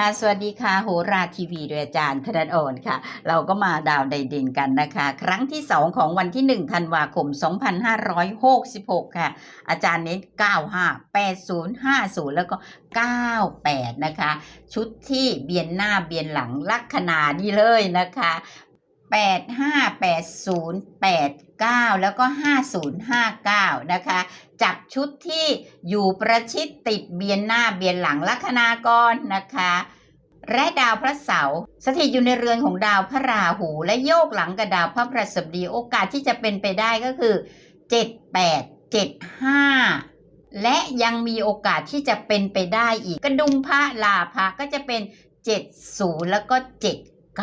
ค่ะสวัสดีค่ะโหราทีวีโดยอาจารย์ธนโอนค่ะ เราก็มาดาวใดดินกันนะคะ ครั้งที่ 2 ของวันที่ 1 ธันวาคม 2566 ค่ะ อาจารย์เน้น 95 80 50 แล้วก็ 98 นะคะ ชุดที่เบียนหน้าเบียนหลังลัคนานี่เลยนะคะ 8 5 8 0 8 9 แล้วก็ 5059 นะคะ จับชุดที่อยู่ประชิดติดเบียนหน้าเบียนหลังลัคนากรนะคะ และดาวพระเสาร์สถิตอยู่ในเรือนของดาวพระราหู และโยกหลังกับดาวพระพฤหัสบดีโอกาสที่จะเป็นไปได้ก็คือ 7 8 7 5และยังมีโอกาสที่จะเป็นไปได้อีก กระดุมพระลาภะก็จะเป็น 70 แล้วก็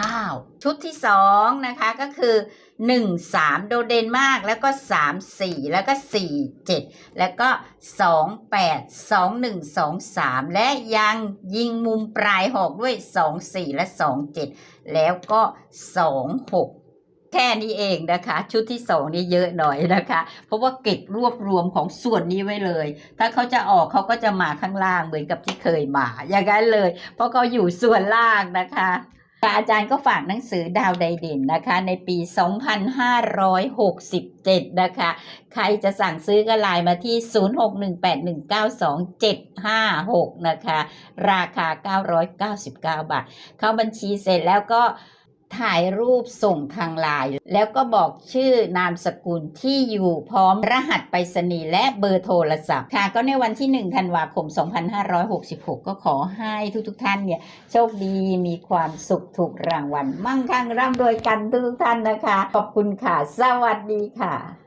9 ชุดที่2นะคะก็คือ 1 3 โดดเด่นมากแล้วก็ 3 4 แล้วก็ 4 7 แล้วก็ 2 8 2 1 2 3 และยังยิงมุมปลายหอกด้วย 2 4 และ 2 7 แล้วก็ 2 6แค่นี้เองนะคะ ชุดที่2นี่เยอะหน่อยนะคะ เพราะว่าเก็บรวบรวมของส่วนนี้ไว้เลย ถ้าเขาจะออกเขาก็จะมาข้างล่างเหมือนกับที่เคยมา อย่างนั้นเลย เพราะเขาอยู่ส่วนล่างนะคะ อาจารย์ก็ฝากหนังสือดาวไดเด่นนะคะ ในปี 2567 นะคะ ใครจะสั่งซื้อก็ไลน์มาที่ 0618192756 นะคะ ราคา 999 บาท เข้าบัญชีเสร็จแล้วก็ ถ่ายรูปส่งทางไลน์แล้วก็บอกชื่อนามสกุลที่อยู่พร้อมรหัสไปรษณีย์และเบอร์โทรศัพท์ ค่ะก็ในวันที่ 1 ธันวาคม 2566 ก็ขอให้ทุกๆท่านเนี่ยโชคดีมีความสุขถูกรางวัล มั่งคั่งร่ำรวยกันทุกๆท่านนะคะ ขอบคุณค่ะ สวัสดีค่ะ